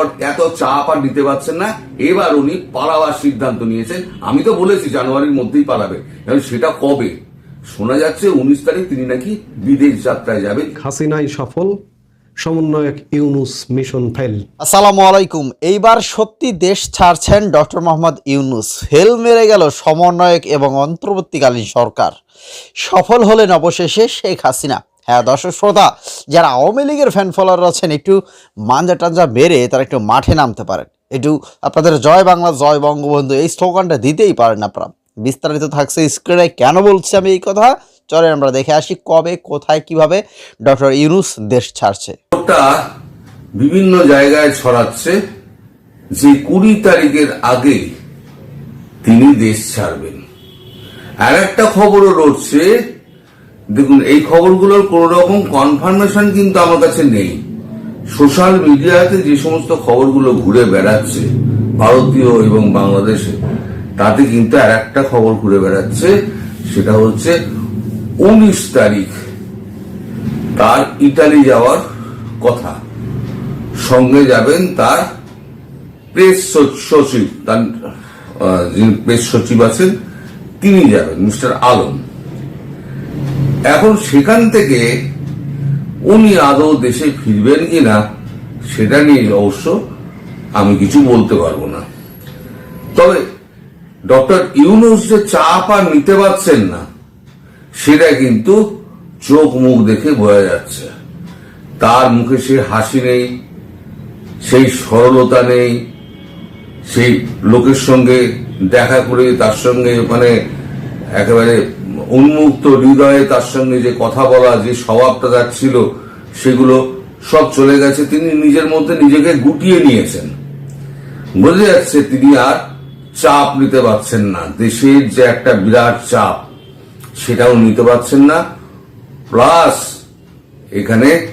আর- এত চাপ আর নিতে পারছেন না। এবার উনি পালাবার সিদ্ধান্ত নিয়েছেন। আমি তো বলেছি জানুয়ারির মধ্যেই পালাবে। এখন সেটা কবে? শোনা যাচ্ছে উনিশ তারিখ তিনি নাকি বিদেশ যাত্রায় যাবেন। হাসিনাই সফল সমন্বয়ক ইউনুস মিশন ফেল। আসসালামু আলাইকুম। এইবার সত্যি দেশ ছাড়ছেন ডক্টর মোহাম্মদ ইউনুস। হেল মেরে গেল সমন্বয়ক এবং অন্তর্বর্তীকালীন সরকার। সফল হলেন অবশেষে শেখ হাসিনা। হ্যাঁ দর্শক শ্রোতা, যারা আওয়ামী লীগের ফ্যান ফলোয়ার আছেন, একটু মাঞ্জা টাঞ্জা মেরে তারা একটু মাঠে নামতে পারেন। একটু আপনাদের জয় বাংলা, জয় বঙ্গবন্ধু এই স্লোগানটা দিতেই পারেন আপনারা। বিস্তারিত থাকছে স্ক্রিনে কেন বলছি আমি এই কথা? চলেন আমরা দেখে আসি কবে, কোথায়, কীভাবে ডক্টর ইউনুস দেশ ছাড়ছে। বিভিন্ন জায়গায় ছড়াচ্ছে। যে কুড়ি তারিখের আগে তিনি দেশ ছাড়বেন। আর একটা খবরও রয়েছে দেখুন, এই খবরগুলোর কোন রকম কনফার্মেশন কিন্তু আমার কাছে নেই। সোশ্যাল মিডিয়াতে যে সমস্ত খবরগুলো ঘুরে বেড়াচ্ছে, ভারতীয় এবং বাংলাদেশে, তাতে কিন্তু আর একটা খবর ঘুরে বেড়াচ্ছে, সেটা হচ্ছে উনিশ তারিখ, তার ইটালি যাওয়ার কথা। সঙ্গে যাবেন তার প্রেস সচিব, তার যিনি প্রেস সচিব আছেন, তিনি যাবেন, মিস্টার আলম। এখন সেখান থেকে উনি আদৌ দেশে ফিরবেন কিনা, সেটা নিয়ে অবশ্য আমি কিছু বলতে পারব না। তবে ডক্টর ইউনুস যে চাপ আর নিতে পারছেন না, সেটা কিন্তু চোখ মুখ দেখে বোঝা যাচ্ছে। তার মুখে সে হাসি নেই, সেই সরলতা নেই, সেই লোকের সঙ্গে দেখা করে তার সঙ্গে মানে একেবারে উন্মুক্ত হৃদয়ে তার সঙ্গে যে কথা বলা, যে স্বভাবটা তার ছিল, সেগুলো সব চলে গেছে। তিনি নিজের মধ্যে নিজেকে গুটিয়ে নিয়েছেন। বোঝা যাচ্ছে তিনি আর চাপ নিতে পারছেন না। দেশের যে একটা বিরাট চাপ, সেটাও নিতে পারছেন না। প্লাস এখানে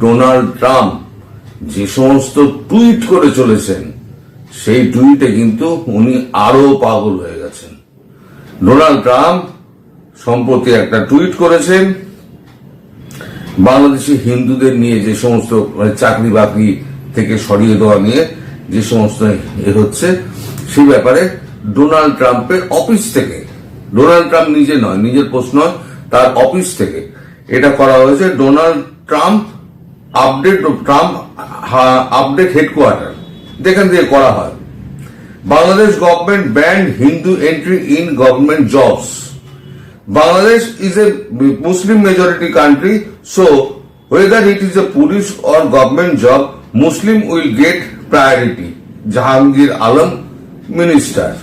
ডোনাল্ড ট্রাম্প যে সমস্ত টুইট করে চলেছেন, সেই টুইটে কিন্তু উনি আরও পাগল হয়ে গেছেন। ডোনাল্ড ট্রাম্প সম্প্রতি একটা টুইট করেছেন, বাংলাদেশি হিন্দুদের নিয়ে যে সমস্ত মানে চাকরি বাকরি থেকে সরিয়ে দেওয়া নিয়ে যে সমস্ত এ হচ্ছে সেই ব্যাপারে ডোনাল্ড ট্রাম্পের অফিস থেকে, ডোনাল্ড ট্রাম্প নিজে নয়, নিজের প্রশ্ন তার অফিস থেকে এটা করা হয়েছে, Donald Trump update Trump update headquarter, যেখান থেকে করা হয়। Bangladesh government banned Hindu entry in government jobs. Bangladesh is a Muslim majority country, so whether it is a police or government job, Muslim will get priority. Jahangir Alam, Minister.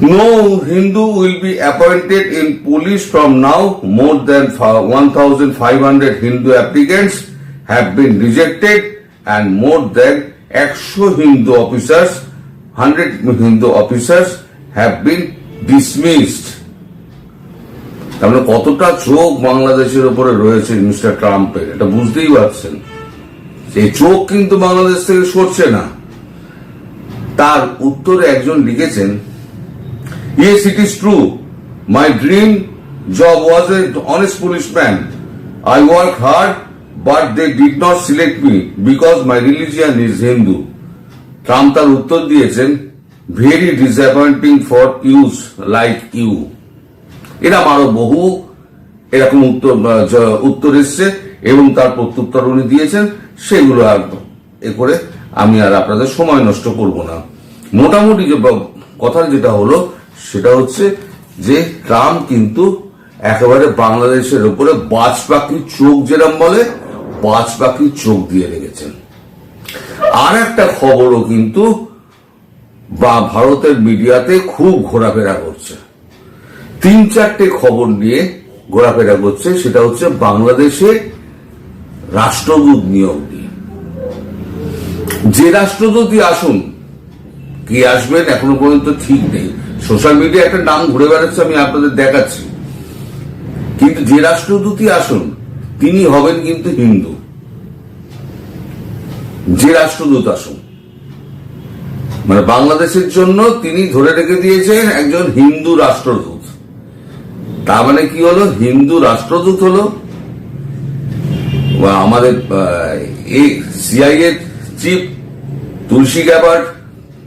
No Hindu will be appointed in police from now. More than 1,500 Hindu applicants have been rejected and more than 100 Hindu officers, 100 Hindu officers have been dismissed. তার মানে কতটা চোখ বাংলাদেশের উপরে রয়েছে mister ট্রাম্পের, এটা বুঝতেই পারছেন। এই চোখ কিন্তু বাংলাদেশ থেকে সরছে না। তার উত্তরে একজন লিখেছেন yes it is true my dream job was a honest policeman I work hard but they did not select me because my religion is Hindu Trump তার উত্তর দিয়েছেন very disappointing for use like you এরকম আরও বহু এরকম উত্তর উত্তর এসছে এবং তার প্রত্যুত্তর উনি দিয়েছেন, সেগুলো আর এ করে আমি আর আপনাদের সময় নষ্ট করব না। মোটামুটি যে কথা যেটা হলো, সেটা হচ্ছে যে ট্রাম্প কিন্তু একেবারে বাংলাদেশের উপরে বাজ পাখির চোখ যেরম বলে, বাজ পাখির চোখ দিয়ে রেখেছেন। আর একটা খবরও কিন্তু বা ভারতের মিডিয়াতে খুব ঘোরাফেরা করছে। তিন চারটে খবর নিয়ে ঘোরাফেরা করছে, সেটা হচ্ছে বাংলাদেশে রাষ্ট্রদূত নিয়োগ নিয়ে। যে রাষ্ট্রদূতই আসুন, কি আসবেন এখনও পর্যন্ত ঠিক নেই। সোশ্যাল মিডিয়া একটা নাম ঘুরে বেড়াচ্ছে, আমি আপনাদের দেখাচ্ছি। কিন্তু যে রাষ্ট্রদূতই আসুন, তিনি হবেন কিন্তু হিন্দু। যে রাষ্ট্রদূত আসুন মানে বাংলাদেশের জন্য তিনি ধরে রেখে দিয়েছেন একজন হিন্দু রাষ্ট্রদূত। তার মানে কি হলো? হিন্দু রাষ্ট্রদূত হলো। আমাদের এই চিফ তুলসী গ্যাবার্ড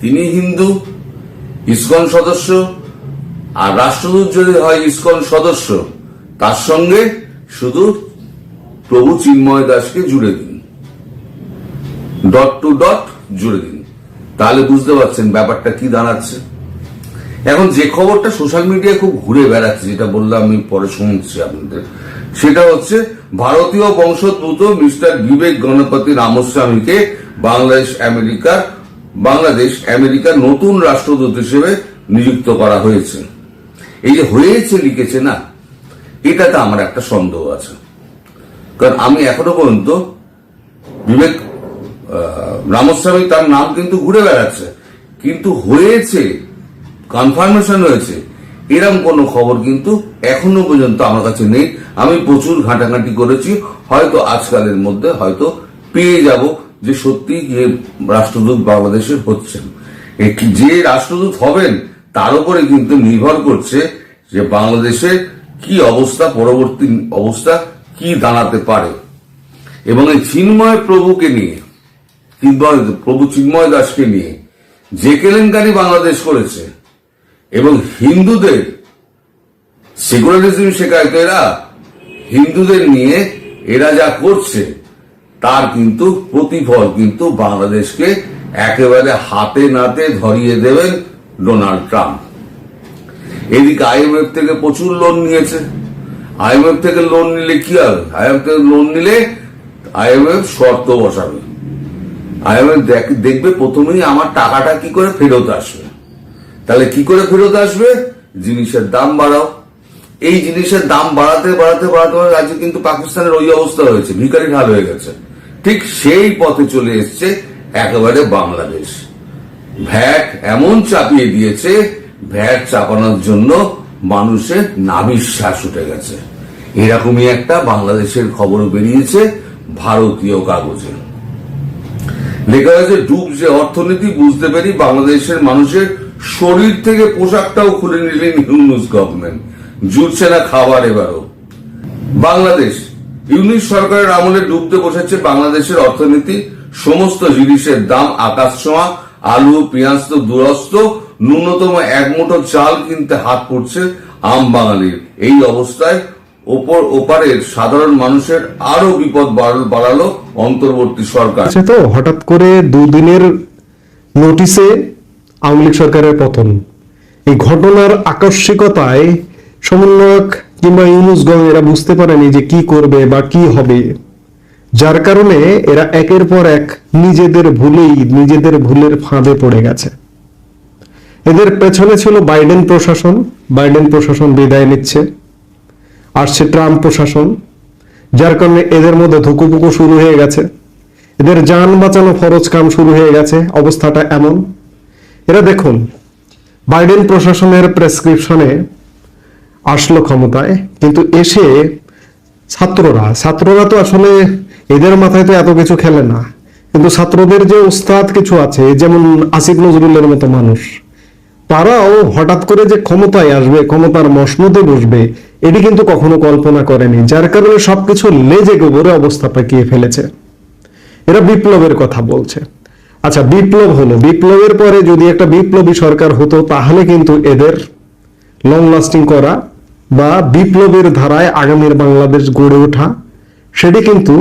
তিনি হিন্দু, ইসকন সদস্য। আর রাষ্ট্রদূত যদি হয় ইসকন সদস্য, তার সঙ্গে শুধু প্রভু চিন্ময় দাসকে জুড়ে দিন। ডট টু ডট জুড়ে দিন। তাহলে বুঝতে পারছেন ব্যাপারটা কি দাঁড়াচ্ছে। এখন যে খবরটা সোশ্যাল মিডিয়ায় খুব ঘুরে বেড়াচ্ছে, যেটা বললাম আমি পরে শুনছি আপনাদের, সেটা হচ্ছে ভারতীয় বংশোদ্ভূত মিস্টার বিবেক গণপতি রামস্বামীকে বাংলাদেশ আমেরিকার বাংলাদেশ আমেরিকার নতুন রাষ্ট্রদূত হিসেবে নিযুক্ত করা হয়েছে। এই যে হয়েছে, লিখেছে না, এটাতে আমার একটা সন্দেহ আছে। কারণ আমি এখনও পর্যন্ত বিবেক রামস্বামী তার নাম কিন্তু ঘুরে বেড়াচ্ছে। কিন্তু হয়েছে কনফার্মেশন হয়েছে এরম কোনো খবর কিন্তু এখনও পর্যন্ত আমার কাছে নেই। আমি প্রচুর ঘাঁটাঘাঁটি করেছি। হয়তো আজকালের মধ্যে হয়তো পেয়ে যাব যে সত্যি যে রাষ্ট্রদূত বাংলাদেশের হচ্ছেন। যে রাষ্ট্রদূত হবেন, তার উপরে কিন্তু নির্ভর করছে যে বাংলাদেশের কি অবস্থা, পরবর্তী অবস্থা, কি দাঁড়াতে পারে। এবং এই চিন্ময় প্রভুকে নিয়ে চিন্ময় প্রভু চিন্ময় দাসকে নিয়ে যে কেলেঙ্কারি বাংলাদেশ করেছে এবং হিন্দুদের সেকুলারিজম শেখায় এরা হিন্দুদের নিয়ে এরা যা করছে, তার কিন্তু প্রতিফল কিন্তু বাংলাদেশকে একেবারে হাতে নাতে ধরিয়ে দেবেন ডোনাল্ড ট্রাম্প। এদিকে আইএমএফ থেকে প্রচুর লোন নিয়েছে। আইএমএফ থেকে লোন নিলে কি হবে? আইএমএফ থেকে লোন নিলে আইএমএফ শর্ত বসাবে। আইএমএফ দেখবে প্রথমেই আমার টাকাটা কি করে ফেরত আসবে? তাহলে কি করে ফেরত আসবে? জিনিসের দাম বাড়াও। এই জিনিসের দাম বাড়াতে বাড়াতে বাড়াতে আজকে কিন্তু পাকিস্তানের ওই অবস্থা হয়েছে ভিকারির হাল হয়ে গেছে। ঠিক সেই পথে চলে এসছে একেবারে বাংলাদেশ। ভ্যাট এমন চাপিয়ে দিয়েছে, ভ্যাট চাপানোর জন্য মানুষের নাবিশ্বাস উঠে গেছে। এরকমই একটা বাংলাদেশের খবর বেরিয়েছে ভারতীয় কাগজে। লেখা হয়েছে ডুবছে অর্থনীতি, বুঝতে পেরি বাংলাদেশের মানুষের শরীর থেকে পোশাকটাও খুলে নিলেন ইউনুস গভর্নমেন্ট। জুটছে না খাবার এবারও। বাংলাদেশ ইউনিট সরকারের আমলে ডুবতে বসেছে বাংলাদেশের অর্থনীতি, সমস্ত জিনিসের দাম আকাশ ছোঁয়া, আলু, পেঁয়াজ তো দুরস্ত, ন্যূনতম এক মুঠো চাল কিনতে হাত পড়ছে আম বাঙালির। এই অবস্থায় ওপর ওপারের সাধারণ মানুষের আরও বিপদ বাড়- বাড়ালো অন্তর্বর্তী সরকার। আছে তো হঠাৎ করে দুদিনের নোটিশে আওয়ামী লীগ সরকারের পতন। এই ঘটনার আকস্মিকতায় সমন্বয়ক কিংবা ইউনুসগঞ্জ এরা বুঝতে পারেনি যে কি করবে বা কি হবে। যার কারণে এরা একের পর এক নিজেদের ভুলেই, নিজেদের ভুলের ফাঁদে পড়ে গেছে। এদের পেছনে ছিল বাইডেন প্রশাসন। বাইডেন প্রশাসন বিদায় নিচ্ছে। আসছে ট্রাম্প প্রশাসন, যার কারণে এদের মধ্যে ধুকুপুকু শুরু হয়ে গেছে। এদের যান বাঁচানো ফরজ কাম শুরু হয়ে গেছে, অবস্থাটা এমন। এরা দেখুন, বাইডেন প্রশাসনের প্রেসক্রিপশনে আসলো ক্ষমতায়, কিন্তু এসে ছাত্ররা ছাত্ররা তো আসলে এদের মাথায় তো এত কিছু খেলে না, কিন্তু ছাত্রদের যে উস্তাদ কিছু আছে, যেমন আসিফ নজরুলের মতো মানুষ তারাও হঠাৎ করে যে ক্ষমতায় আসবে, ক্ষমতার মসনদে বসবে, এটি কিন্তু কখনো কল্পনা করেনি, যার কারণে সবকিছু লেজে গোবরে অবস্থা পাকিয়ে ফেলেছে। এরা বিপ্লবের কথা বলছে। আচ্ছা বিপ্লব হলো, বিপ্লবের পরে যদি একটা বিপ্লবী সরকার হতো, তাহলে কিন্তু এদের লং লাস্টিং করা বা বিপ্লবের ধারায় আগামীর বাংলাদেশ গড়ে ওঠা, সেটি কিন্তু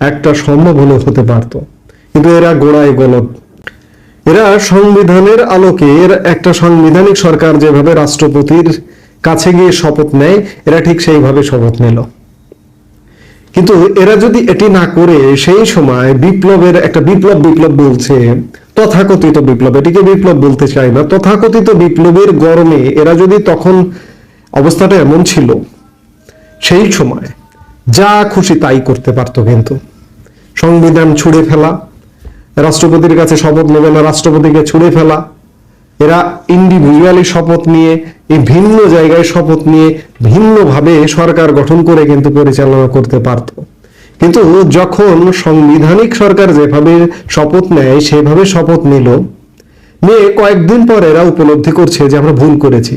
একটা সম্ভব হলে হতে পারত। কিন্তু এরা গোড়ায় গলত এরা সংবিধানের আলোকে এর একটা সাংবিধানিক সরকার যেভাবে রাষ্ট্রপতির কাছে গিয়ে শপথ নেয়, এরা ঠিক সেইভাবে শপথ নিল। কিন্তু এরা যদি এটি না করে, সেই সময় বিপ্লবের একটা বিপ্লব বিপ্লব বলছে, তথাকথিত বিপ্লব, এটিকে বিপ্লব বলতে চাই না। তথাকথিত বিপ্লবের গরমে এরা যদি তখন অবস্থাটা এমন ছিল, সেই সময় যা খুশি তাই করতে পারতো কিন্তু। সংবিধান ছুড়ে ফেলা রাষ্ট্রপতির কাছে শপথ নেবে না, রাষ্ট্রপতিকে ছুঁড়ে ফেলা। এরা ইন্ডিভিজুয়ালি শপথ নিয়ে, এই ভিন্ন জায়গায় শপথ নিয়ে ভিন্নভাবে সরকার গঠন করে কিন্তু পরিচালনা করতে পারত। কিন্তু যখন সাংবিধানিক সরকার যেভাবে শপথ নেয়, সেভাবে শপথ নিল, নিয়ে কয়েকদিন পর এরা উপলব্ধি করছে যে আমরা ভুল করেছি।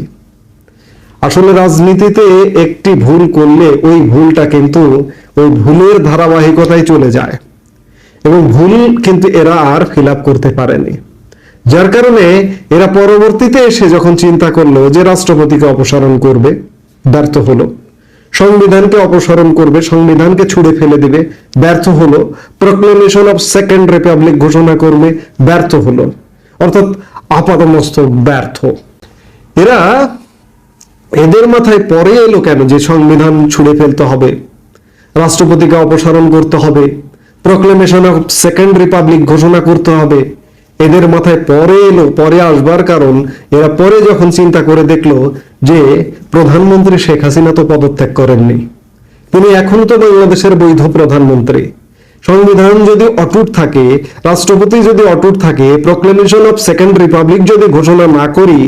আসলে রাজনীতিতে একটি ভুল করলে ওই ভুলটা কিন্তু ওই ভুলের ধারাবাহিকতায় চলে যায়। এবং ভুল কিন্তু এরা আর ফিল করতে পারেনি। যার কারণে এরা পরবর্তীতে এসে যখন চিন্তা করল যে রাষ্ট্রপতিকে অপসারণ করবে, ব্যর্থ হলো। সংবিধানকে অপসারণ করবে, সংবিধানকে ছুড়ে ফেলে দিবে, ব্যর্থ হলো। প্রক্লেমেশন অফ সেকেন্ড রিপাবলিক ঘোষণা করবে, ব্যর্থ হলো। অর্থাৎ আপাতমস্তক ব্যর্থ। এরা এদের মাথায় পরে এলো কেন যে সংবিধান ছুড়ে ফেলতে হবে? রাষ্ট্রপতিকে অপসারণ করতে হবে? প্রক্লেমেশন অফ সেকেন্ড রিপাবলিক ঘোষণা করতে হবে। এদের মাথায় পরে এলো, পরে আসবার কারণ, এরা পরে যখন চিন্তা করে দেখল যে প্রধানমন্ত্রী শেখ হাসিনা তো পদত্যাগ করেননি। তিনি এখন তো বাংলাদেশের বৈধ প্রধানমন্ত্রী। সংবিধান যদি অটুট থাকে, রাষ্ট্রপতি যদি অটুট থাকে প্রক্লেমেশন অফ সেকেন্ড রিপাবলিক যদি ঘোষণা না করি,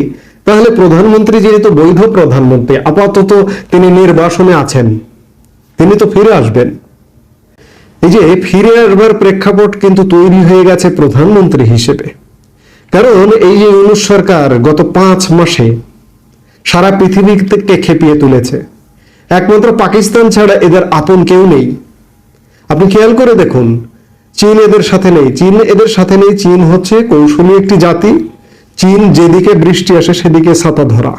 তাহলে প্রধানমন্ত্রী যেহেতু বৈধ প্রধানমন্ত্রী, আপাতত তিনি নির্বাসনে আছেন। তিনি তো ফিরে আসবেন। এই যে ফিরে আসবার প্রেক্ষাপট কিন্তু তৈরি হয়ে গেছে প্রধানমন্ত্রী হিসেবে। কারণ এই যে ইউনুস সরকার গত পাঁচ মাসে সারা পৃথিবীকে খেপিয়ে তুলেছে। একমাত্র পাকিস্তান ছাড়া এদের আপন কেউ নেই। আপনি খেয়াল করে দেখুন, চীন এদের সাথে নেই। চীন এদের সাথে নেই, চীন হচ্ছে কৌশলী একটি জাতি। চীন যেদিকে বৃষ্টি আসে, সেদিকে ছাতা ধরা।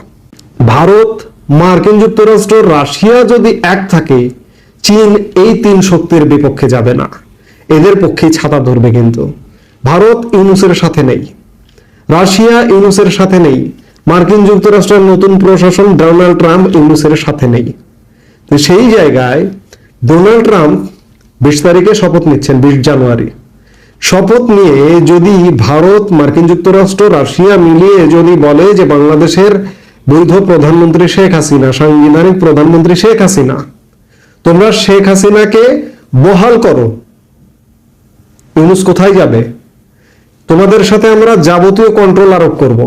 ভারত, মার্কিন যুক্তরাষ্ট্র, রাশিয়া যদি এক থাকে চীন এই তিন শক্তির বিপক্ষে যাবে না। এদের পক্ষে ছাতা ধরবে কিন্তু। ভারত ইউনুসের সাথে নেই। রাশিয়া ইউনুসের সাথে নেই। মার্কিন যুক্তরাষ্ট্রের নতুন প্রশাসন ডোনাল্ড ট্রাম্প ইউনুসের সাথে নেই। তো সেই জায়গায় ডোনাল্ড ট্রাম্প বিশ তারিখে শপথ নিচ্ছেন, বিশ জানুয়ারি। শপথ নিয়ে যদি ভারত, মার্কিন যুক্তরাষ্ট্র, রাশিয়া মিলিয়ে যদি বলে যে বাংলাদেশের বৈধ প্রধানমন্ত্রী শেখ হাসিনা, সাংবিধানিক প্রধানমন্ত্রী শেখ হাসিনা তোমরা শেখ হাসিনাকে বহাল করো। ইউনুস কোথায় যাবে? তোমাদের সাথে আমরা যাবতীয় কন্ট্রোল আরোপ করব।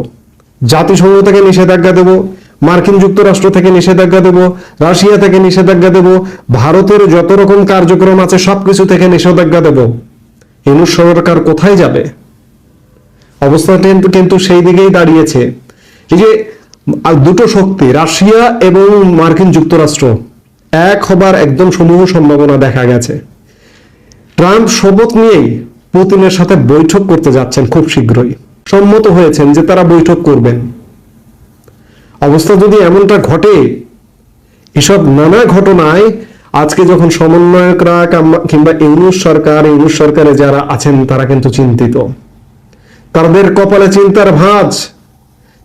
জাতিসংঘ থেকে নিষেধাজ্ঞা দেব, মার্কিন যুক্তরাষ্ট্র থেকে নিষেধাজ্ঞা দেব, রাশিয়া থেকে নিষেধাজ্ঞা দেব, ভারতের যত রকম কার্যক্রম আছে সবকিছু থেকে নিষেধাজ্ঞা দেব। ইউনুস সরকার কোথায় যাবে? অবস্থাটা কিন্তু সেই দিকেই দাঁড়িয়েছে। এই যে দুটো শক্তি, রাশিয়া এবং মার্কিন যুক্তরাষ্ট্র। এক হবার একদম সমূহ সম্ভাবনা দেখা গেছে। ট্রাম্প শপথ নিয়েই পুতিনের সাথে বৈঠক করতে যাচ্ছেন খুব শীঘ্রই। সম্মত হয়েছেন যে তারা বৈঠক করবেন। অবস্থা যদি এমনটা ঘটে, এসব নানা ঘটনায় আজকে যখন সমন্বয়করা কিংবা ইউনুস সরকার, ইউনুস সরকারে যারা আছেন, তারা কিন্তু চিন্তিত। তাদের কপালে চিন্তার ভাঁজ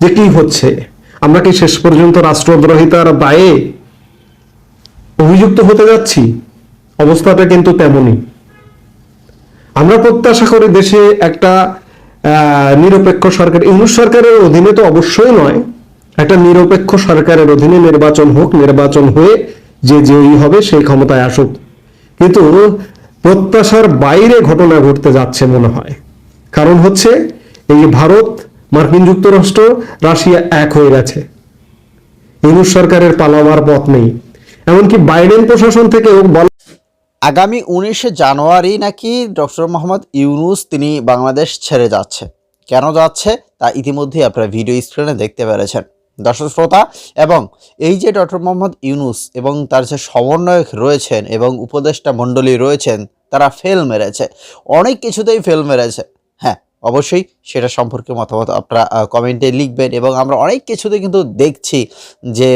যে কি হচ্ছে? আমরা কি শেষ পর্যন্ত রাষ্ট্রদ্রোহিতার দায়ে অভিযুক্ত হতে যাচ্ছি, অবস্থাটা কিন্তু তেমনই। আমরা প্রত্যাশা করি দেশে একটা নিরপেক্ষ সরকার। ইউনুস সরকারের অধীনে তো অবশ্যই নয়। একটা নিরপেক্ষ সরকারের অধীনে নির্বাচন হোক, নির্বাচন হয়ে যে জয়ী হবে সেই ক্ষমতায় আসুক। কিন্তু প্রত্যাশার বাইরে ঘটনা ঘটতে যাচ্ছে মনে হয়। কারণ হচ্ছে এই ভারত, মার্কিন যুক্তরাষ্ট্র, রাশিয়া এক হয়ে গেছে। ইউনুস সরকারের পালাবার পথ নেই। এমনকি বাইডেন প্রশাসন থেকেও বলা আগামী উনিশে জানুয়ারি নাকি ডক্টর মোহাম্মদ ইউনুস তিনি বাংলাদেশ ছেড়ে যাচ্ছে। কেন যাচ্ছে? তা ইতিমধ্যেই আপনারা ভিডিও স্ক্রিনে দেখতে পেরেছেন। দর্শক শ্রোতা, এবং এই যে ডক্টর মোহাম্মদ ইউনুস এবং তার যে সমন্বয়ক রয়েছেন এবং উপদেষ্টা মণ্ডলী রয়েছেন, তারা ফেল মেরেছে। অনেক কিছুতেই ফেল মেরেছে। হ্যাঁ অবশ্যই সেটা সম্পর্কে মতামত আপনারা কমেন্টে লিখবেন, এবং আমরা অনেক কিছুতে কিন্তু দেখছি যে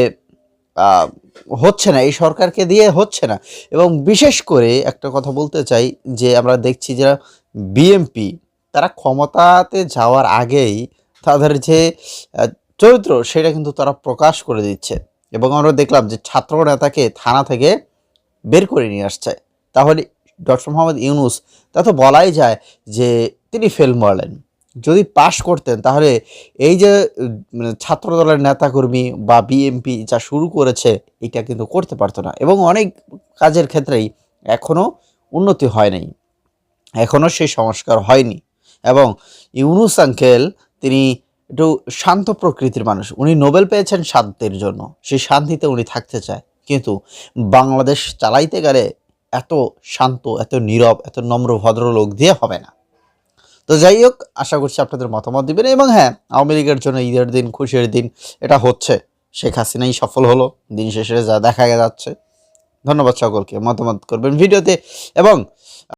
হচ্ছে না, এই সরকারকে দিয়ে হচ্ছে না। এবং বিশেষ করে একটা কথা বলতে চাই, যে আমরা দেখছি যারা বিএমপি তারা ক্ষমতাতে যাওয়ার আগেই তাদের যে চরিত্র, সেটা কিন্তু তারা প্রকাশ করে দিচ্ছে। এবং আমরা দেখলাম যে ছাত্র নেতাকে থানা থেকে বের করে নিয়ে আসছে। তাহলে ডক্টর মোহাম্মদ ইউনুস, তা তো বলাই যায় যে তিনি ফেল মারলেন। যদি পাশ করতেন, তাহলে এই যে মানে ছাত্র দলের নেতাকর্মী বা বিএমপি যা শুরু করেছে, এটা কিন্তু করতে পারতো না। এবং অনেক কাজের ক্ষেত্রেই এখনও উন্নতি হয় নাই। এখনও সেই সংস্কার হয়নি। এবং ইউনুস আঙ্কেল, তিনি একটু শান্ত প্রকৃতির মানুষ। উনি নোবেল পেয়েছেন শান্তির জন্য। সেই শান্তিতে উনি থাকতে চায়। কিন্তু বাংলাদেশ চালাইতে গেলে এত শান্ত, এত নীরব, এত নম্র, ভদ্রলোক দিয়ে হবে না। তো যাই হোক, আশা করছি আপনাদের মতামত দিবেন এবং হ্যাঁ আওয়ামী লীগের জন্য ঈদের দিন, খুশির দিন এটা হচ্ছে। শেখ হাসিনাই সফল হলো, দিন শেষে যা দেখা যাচ্ছে। ধন্যবাদ সকলকে মতামত করবেন ভিডিওতে এবং